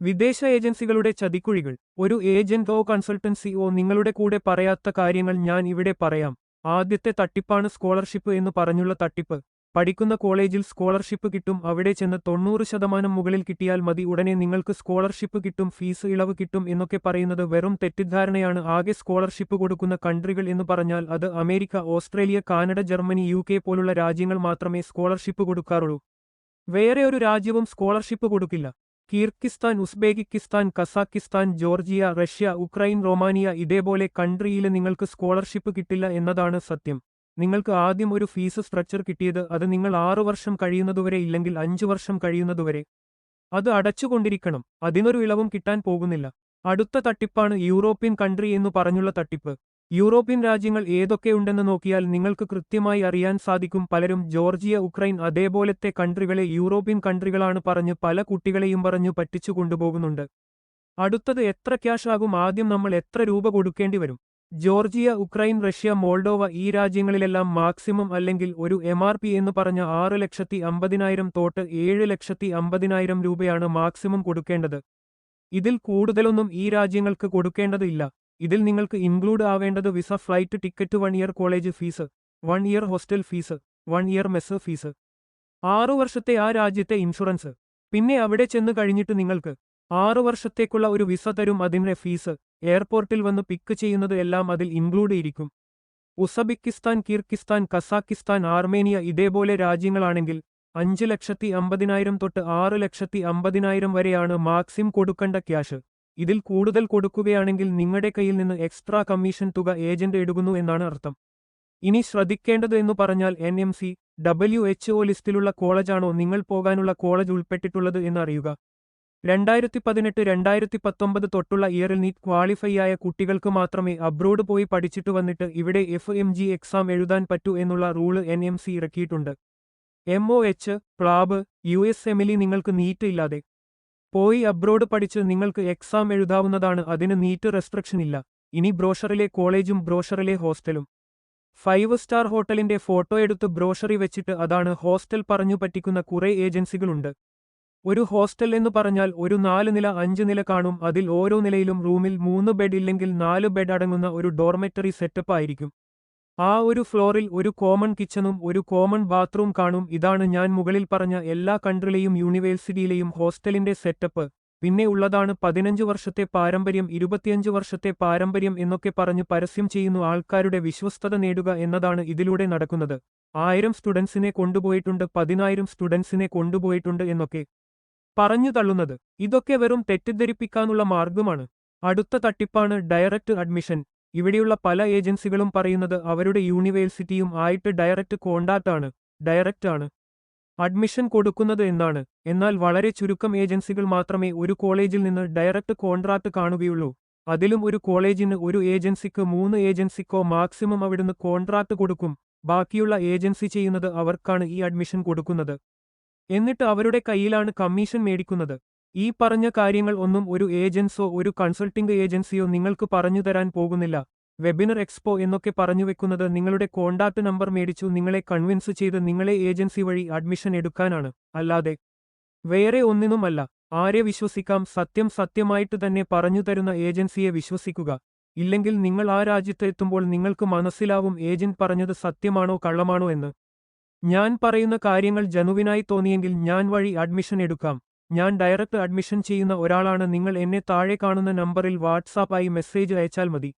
വിദേശ ഏജൻസികളുടെ ചതിക്കുഴികൾ. ഒരു ഏജന്റ് ഓ കൺസൾട്ടൻസി ഓ നിങ്ങളുടെ കൂടെ പറയാത്ത കാര്യങ്ങൾ ഞാൻ ഇവിടെ പറയാം. ആദ്യത്തെ തട്ടിപ്പാണ് സ്കോളർഷിപ്പ് എന്ന് പറഞ്ഞുള്ള തട്ടിപ്പ്. പഠിക്കുന്ന കോളേജിൽ സ്കോളർഷിപ്പ് കിട്ടും. അവിടെ ചെന്ന് തൊണ്ണൂറ് ശതമാനം മുകളിൽ കിട്ടിയാൽ മതി. ഉടനെ നിങ്ങൾക്ക് സ്കോളർഷിപ്പ് കിട്ടും ഫീസ് ഇളവ് കിട്ടും എന്നൊക്കെ പറയുന്നത് വെറും തെറ്റിദ്ധാരണയാണ്. ആകെ സ്കോളർഷിപ്പ് കൊടുക്കുന്ന കൺട്രികൾ എന്ന് പറഞ്ഞാൽ അത് അമേരിക്ക ഓസ്ട്രേലിയ കാനഡ ജർമ്മനി യു പോലുള്ള രാജ്യങ്ങൾ മാത്രമേ സ്കോളർഷിപ്പ് കൊടുക്കാറുള്ളൂ. വേറെ ഒരു രാജ്യവും സ്കോളർഷിപ്പ് കൊടുക്കില്ല. Kyrgyzstan Uzbekistan Kazakhstan Georgia Russia Ukraine Romania ഇതേപോലെ കൺട്രിയിൽ നിങ്ങൾക്ക് സ്കോളർഷിപ്പ് കിട്ടില്ല എന്നതാണ് സത്യം. നിങ്ങൾക്ക് ആദ്യം ഒരു ഫീസ് സ്ട്രക്ചർ കിട്ടിയത് അത് നിങ്ങൾ ആറു വർഷം കഴിയുന്നതുവരെ ഇല്ലെങ്കിൽ അഞ്ചു വർഷം കഴിയുന്നതുവരെ. അത് അടച്ചുകൊണ്ടിരിക്കണം. അതിനൊരു ഇളവും കിട്ടാൻ പോകുന്നില്ല. അടുത്ത തട്ടിപ്പാണ് യൂറോപ്യൻ കൺട്രി എന്നു പറഞ്ഞുള്ള തട്ടിപ്പ്. യൂറോപ്യൻ രാജ്യങ്ങൾ ഏതൊക്കെയുണ്ടെന്ന് നോക്കിയാൽ നിങ്ങൾക്ക് കൃത്യമായി അറിയാൻ സാധിക്കും. പലരും ജോർജിയ ഉക്രൈൻ അതേപോലത്തെ കൺട്രികളെ യൂറോപ്യൻ കൺട്രികളാണ് പറഞ്ഞ് പല കുട്ടികളെയും പറഞ്ഞു പറ്റിച്ചു കൊണ്ടുപോകുന്നുണ്ട്. അടുത്തത് എത്ര ക്യാഷ് ആകും? ആദ്യം നമ്മൾ എത്ര രൂപ കൊടുക്കേണ്ടി വരും? ജോർജിയ ഉക്രൈൻ റഷ്യ മോൾഡോവ ഈ രാജ്യങ്ങളിലെല്ലാം മാക്സിമം അല്ലെങ്കിൽ ഒരു എം ആർ പി എന്ന് പറഞ്ഞ ആറ് ലക്ഷത്തി അമ്പതിനായിരം തോട്ട് ഏഴ് ലക്ഷത്തി അമ്പതിനായിരം രൂപയാണ് മാക്സിമം കൊടുക്കേണ്ടത്. ഇതിൽ കൂടുതലൊന്നും ഈ രാജ്യങ്ങൾക്ക് കൊടുക്കേണ്ടതില്ല. ഇതിൽ നിങ്ങൾക്ക് include ആവേണ്ടത് visa flight ticket one year college fees one year hostel fees one year mess fees ആറു വർഷത്തെ ആ രാജ്യത്തെ ഇൻഷുറൻസ് പിന്നെ അവിടെ ചെന്ന് കഴിഞ്ഞിട്ട് നിങ്ങൾക്ക് ആറു വർഷത്തേക്കുള്ള ഒരു വിസ തരും. അതിന്റെ ഫീസ് എയർപോർട്ടിൽ വന്ന് പിക്ക് ചെയ്യുന്നത് എല്ലാം അതിൽ ഇൻക്ലൂഡ് ഇരിക്കും. ഉസബിക്കിസ്ഥാൻ കിർക്കിസ്ഥാൻ കസാക്കിസ്ഥാൻ ആർമേനിയ ഇതേപോലെ രാജ്യങ്ങളാണെങ്കിൽ അഞ്ച് ലക്ഷത്തി അമ്പതിനായിരം തൊട്ട് ആറ് ലക്ഷത്തി അമ്പതിനായിരം വരെയാണ് മാക്സിം കൊടുക്കേണ്ട ക്യാഷ് ഇതിൽ കൂടുതൽ കൊടുക്കുകയാണെങ്കിൽ നിങ്ങളുടെ കയ്യിൽ നിന്ന് എക്സ്ട്രാ കമ്മീഷൻ തുക ഏജന്റ് എടുക്കുന്നു എന്നാണ് അർത്ഥം. ഇനി ശ്രദ്ധിക്കേണ്ടത് എന്ന് പറഞ്ഞാൽ N M C W H O ലിസ്റ്റിലുള്ള കോളേജാണോ നിങ്ങൾ പോകാനുള്ള കോളേജ് ഉൾപ്പെട്ടിട്ടുള്ളത് എന്നറിയുക രണ്ടായിരത്തി പതിനെട്ട് രണ്ടായിരത്തി പത്തൊമ്പത് തൊട്ടുള്ള ഇയറിൽ നീറ്റ് ക്വാളിഫൈ ആയ കുട്ടികൾക്ക് മാത്രമേ അബ്രോഡ് പോയി പഠിച്ചിട്ട് വന്നിട്ട് ഇവിടെ എഫ് എം ജി എക്സാം എഴുതാൻ പറ്റൂ എന്നുള്ള റൂൾ എൻ എം സി ഇറക്കിയിട്ടുണ്ട്. M O H PLAB U S M L E നിങ്ങൾക്ക് നീറ്റ് ഇല്ലാതെ. പോയി അബ്രോഡ് പഠിച്ച് നിങ്ങൾക്ക് എക്സാം എഴുതാവുന്നതാണ് അതിന് നീറ്റ് റെസ്ട്രിക്ഷൻ ഇല്ല. ഇനി ബ്രോഷറിലെ കോളേജും ബ്രോഷറിലെ ഹോസ്റ്റലും. ഫൈവ് സ്റ്റാർ ഹോട്ടലിന്റെ ഫോട്ടോ എടുത്ത് ബ്രോഷറി വെച്ചിട്ട് അതാണ് ഹോസ്റ്റൽ പറഞ്ഞു പറ്റിക്കുന്ന കുറെ ഏജൻസികളുണ്ട്. ഒരു ഹോസ്റ്റൽ എന്ന് പറഞ്ഞാൽ ഒരു നാല് നില അഞ്ച് നില കാണും. അതിൽ ഓരോ നിലയിലും റൂമിൽ മൂന്ന് ബെഡ് ഇല്ലെങ്കിൽ നാല് ബെഡ് അടങ്ങുന്ന ഒരു ഡോർമെറ്ററി സെറ്റപ്പ് ആയിരിക്കും. ആ ഒരു ഫ്ലോറിൽ ഒരു കോമൺ കിച്ചണും ഒരു കോമൺ ബാത്റൂം കാണും. ഇതാണ് ഞാൻ മുകളിൽ പറഞ്ഞ എല്ലാ കൺട്രിലെയും യൂണിവേഴ്സിറ്റിയിലെയും ഹോസ്റ്റലിന്റെ സെറ്റപ്പ്. പിന്നെ ഉള്ളതാണ് പതിനഞ്ച് വർഷത്തെ പാരമ്പര്യം ഇരുപത്തിയഞ്ച് വർഷത്തെ പാരമ്പര്യം എന്നൊക്കെ പറഞ്ഞ് പരസ്യം ചെയ്യുന്നു ആൾക്കാരുടെ വിശ്വസ്തത നേടുക എന്നതാണ് ഇതിലൂടെ നടക്കുന്നത്. ആയിരം സ്റ്റുഡൻസിനെ കൊണ്ടുപോയിട്ടുണ്ട് പതിനായിരം സ്റ്റുഡൻസിനെ കൊണ്ടുപോയിട്ടുണ്ട് എന്നൊക്കെ പറഞ്ഞു തള്ളുന്നത്. ഇതൊക്കെ വെറും തെറ്റിദ്ധരിപ്പിക്കാനുള്ള മാർഗമാണ് അടുത്ത തട്ടിപ്പാണ് ഡയറക്റ്റ് അഡ്മിഷൻ. ഇവിടെയുള്ള പല ഏജൻസികളും പറയുന്നത് അവരുടെ യൂണിവേഴ്സിറ്റിയും ആയിട്ട് ഡയറക്റ്റ് കോണ്ടാക്ട് ആണ് ഡയറക്റ്റ് ആണ്. അഡ്മിഷൻ കൊടുക്കുന്നത് എന്നാണ്. എന്നാൽ വളരെ ചുരുക്കം ഏജൻസികൾ മാത്രമേ ഒരു കോളേജിൽ നിന്ന് ഡയറക്റ്റ് കോൺട്രാക്ട് കാണുകയുള്ളൂ. അതിലും ഒരു കോളേജിന് ഒരു ഏജൻസിക്ക് മൂന്ന് ഏജൻസിക്കോ മാക്സിമം അവിടുന്ന് കോൺട്രാക്ട് കൊടുക്കും. ബാക്കിയുള്ള ഏജൻസി ചെയ്യുന്നത് അവർക്കാണ് ഈ അഡ്മിഷൻ കൊടുക്കുന്നത്. എന്നിട്ട് അവരുടെ കയ്യിലാണ് കമ്മീഷൻ മേടിക്കുന്നത്. ഈ പറഞ്ഞ കാര്യങ്ങൾ ഒന്നും ഒരു ഏജൻസോ ഒരു കൺസൾട്ടിംഗ് ഏജൻസിയോ നിങ്ങൾക്ക് പറഞ്ഞു തരാൻ പോകുന്നില്ല. വെബിനർ എക്സ്പോ എന്നൊക്കെ പറഞ്ഞു വെക്കുന്നത് നിങ്ങളുടെ കോണ്ടാക്ട് നമ്പർ മേടിച്ചു നിങ്ങളെ കൺവിൻസ് ചെയ്ത് നിങ്ങളെ ഏജൻസി വഴി അഡ്മിഷൻ എടുക്കാനാണ്. അല്ലാതെ വേറെ ഒന്നിനുമല്ല. ആരെ വിശ്വസിക്കാം? സത്യം സത്യമായിട്ട് തന്നെ പറഞ്ഞു തരുന്ന ഏജൻസിയെ വിശ്വസിക്കുക. ഇല്ലെങ്കിൽ നിങ്ങൾ ആ രാജ്യത്ത് എത്തുമ്പോൾ നിങ്ങൾക്ക് മനസ്സിലാവും ഏജന്റ് പറഞ്ഞത് സത്യമാണോ കള്ളമാണോ എന്ന്. ഞാൻ പറയുന്ന കാര്യങ്ങൾ ജനുവിനായി തോന്നിയെങ്കിൽ ഞാൻ വഴി അഡ്മിഷൻ എടുക്കാം. ഞാൻ ഡയറക്റ്റ് അഡ്മിഷൻ ചെയ്യുന്ന ഒരാളാണ് നിങ്ങൾ എന്നെ താഴെ കാണുന്ന നമ്പറിൽ വാട്സാപ്പായി മെസ്സേജ് അയച്ചാൽ മതി.